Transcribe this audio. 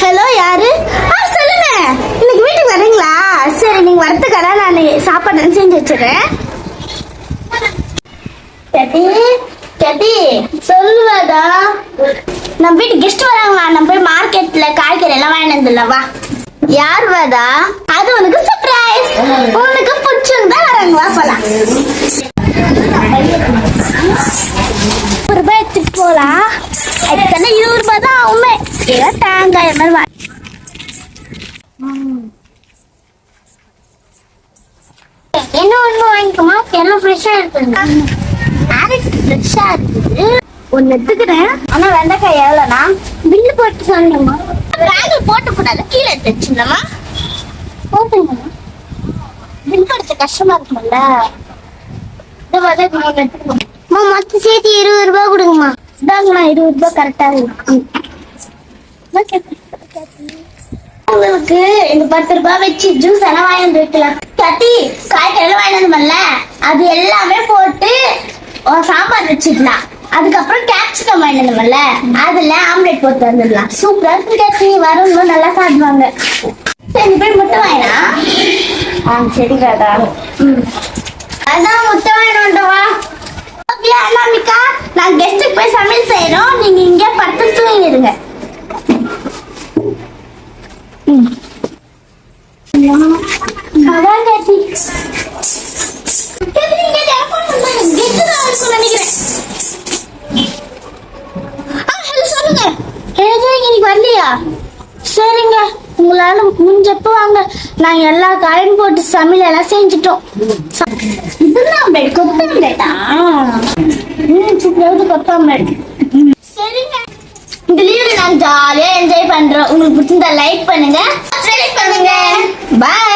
Hello யாரு? ஆ சொல்லுங்க. இன்னைக்கு வீட்டுக்கு வரீங்களா? சரி நீங்க வரதுக்காக நான் சாப்பாடு செஞ்சு வச்சிடுறேன். கெட்டி கெட்டி சொல்லுவாதா? நம்ம வீட்டு கெஸ்ட் வராங்களா? நம்ம போய் மார்க்கெட்ல காய்கறி எல்லாம் வாங்கிட்டு இல்லவா யார் வாடா அது உனக்கு சர்ப்ரைஸ் உனக்கு பிடிச்சிருந்தா வராங்க வா போலாம். போலாம் இருபது ரூபாய் தான் ஆகுமே. ஏதோ தேங்காய் மாதிரி வா என்ன எல்லாம் ஃப்ரெஷ்ஷா இருக்குங்க. கேரட் ஃப்ரெஷ்ஷா இருக்குது? ஒன்னு எடுத்துக்கிறேன். ஆனா வெண்டைக்காய் எவ்வளோண்ணா? பில்லு போட்டு சொன்னோமா பேக்கில் போட்டு கீழே எடுத்து வச்சுருந்தோமா போட்டுங்கம்மா பில் போடுறது கஷ்டமா இருக்கும்ல. இந்த மாதிரி சேர்த்து இருபது இருபது ரூபாய் கரெக்டா இருக்கு உங்களுக்கு இந்த பத்து ரூபாய் வச்சு ஜூஸ் எல்லாம் வாங்கி வந்து வைக்கலாம். கட்டி காய்கறி எல்லாம் வாங்கி வந்தோம்ல அது எல்லாமே போட்டு சாம்பார் வச்சுக்கலாம். அதுக்கப்புறம் கேப்சிகம் வாங்கி வந்தோம்ல அதுல ஆம்லெட் போட்டு வந்துடலாம் சூப்பரா இருக்கு வரவங்க நல்லா சாப்பிடுவாங்க. சரி போய் முட்டை வாங்கினா? ஆ சரி ராதா. ம். அதான் முட்டை வாங்கினோண்டவா ஓகே அண்ணாமிக்கா நான் கெஸ்ட்டுக்கு போய் சமையல் செய்யறோம் நீங்க இங்கே படுத்து தூங்கிடுங்க அதான் நினைக்கிறேன். சொல்லுங்க. இன்னைக்கு வரலையா சரிங்க. உங்களால முடிஞ்சப்ப வாங்க. நாங்க எல்லா காயும் போட்டு சமையல் எல்லாம் செஞ்சுட்டோம். இதுதான் ஆம்லெட் கொத்து ஆம்லெட்டா ம் சூப்பராக சரிங்க. இந்த லீவ்ல நான் ஜாலியா என்ஜாய் பண்றோம். உங்களுக்கு பிடிச்சிருந்தா லைக் பண்ணுங்க சப்ஸ்கிரைப் பண்ணுங்க. பாய்